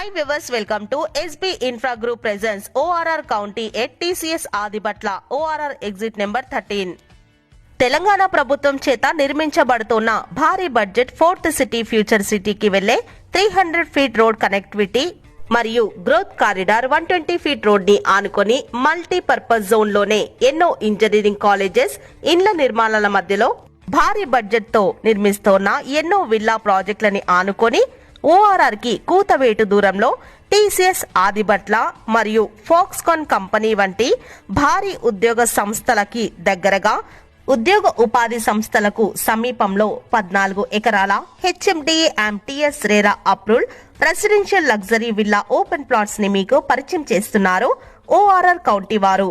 Hi viewers welcome to SB Infra group presents ORR county at TCS Adibatla ORR exit number thirteen Telangana ప్రభుత్వం చేత నిర్మించబడుతున్న భారీ budget fourth city future సిటీకి వెళ్ళే three hundred feet road connectivity మరియు growth corridor one twenty feet రోడ్ని ఆనుకొని multipurpose జోన్లోనే ఎన్నో engineering colleges ఇండ్ల నిర్మాణాల మధ్యలో భారీ బడ్జెట్తో నిర్మిస్తోన్న ఎన్నో విల్లా ప్రాజెక్టులని ఆనుకొని ఓఆర్ఆర్కి కూతవేటు దూరంలో టీసీఎస్ ఆదిబట్ల మరియు ఫోక్స్కాన్ కంపెనీ వంటి భారీ ఉద్యోగ సంస్థలకి దగ్గరగా ఉద్యోగ ఉపాధి సంస్థలకు సమీపంలో పద్నాలుగు ఎకరాల HMDA and TS RERA approval residential luxury villa open ప్లాట్స్ని మీకు పరిచయం చేస్తున్నారు ఓఆర్ఆర్ కౌంటీ వారు.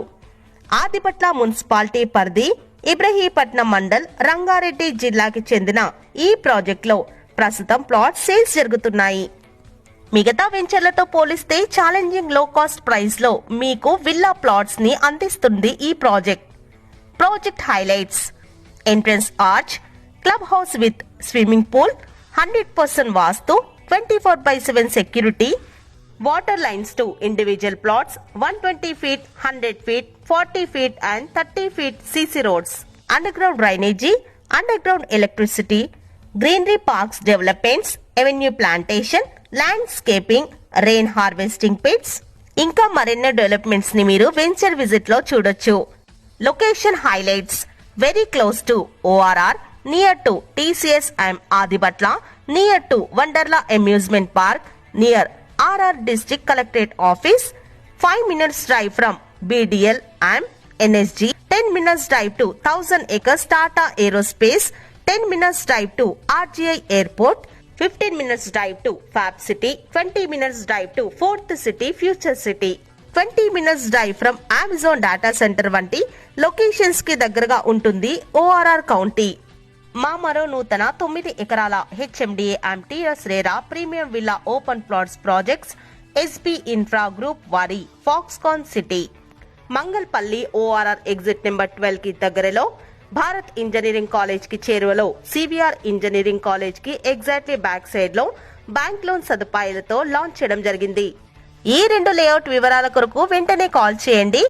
ఆదిపట్ల మున్సిపాలిటీ పరిధి ఇబ్రహీపట్నం మండల్ రంగారెడ్డి జిల్లాకి చెందిన ఈ ప్రాజెక్టులో ప్రస్తుతం ప్లాట్ సేల్స్ జరుగుతున్నాయి. మిగతా వెంచర్లతో పోలిస్తే ఛాలెంజింగ్లో కాస్ట్ ప్రైస్లో మీకు విల్లా ప్లాట్స్ని అందిస్తుంది ఈ project. Project highlights. Entrance arch club house with swimming pool hundred percent vastu twenty four by seven security water lines to individual plots one twenty feet hundred feet forty feet and thirty feet CC roads. Underground drainage underground electricity greenery parks developments avenue plantation landscaping rain harvesting pits ఇంకా మరెన్నో డెవలప్మెంట్స్ని మీరు venture విజిట్లో చూడొచ్చు. Location highlights very close to ORR near to TCS and Adibatla near to Wonderla amusement park near RR district collectorate office five minutes drive from BDL and NSG ten minutes drive to thousand acres Tata aerospace ten minutes drive to RGI airport fifteen minutes drive to fab city twenty minutes drive to fourth city future city. Twenty minutes drive from Amazon data centre వంటి లొకేషన్స్కి దగ్గరగా ఉంటుంది ORR county. మా మరో నూతన తొమ్మిది ఎకరాల HMDA and RERA premium villa open plots projects SB Infra group వారి Foxconn city. Mangalpally ORR exit number ట్వెల్వ్కి దగ్గరలో భారత్ ఇంజనీరింగ్ కాలేజ్కి చేరువలో సివిఆర్ ఇంజనీరింగ్ కాలేజ్కి ఎగ్జాక్ట్లీ బ్యాక్ సైడ్లో బ్యాంక్ లోన్ సదుపాయాలతో లాంచ్ చేయడం జరిగింది. ఈ రెండు లేఅవుట్ వివరాల కొరకు వెంటనే కాల్ చేయండి.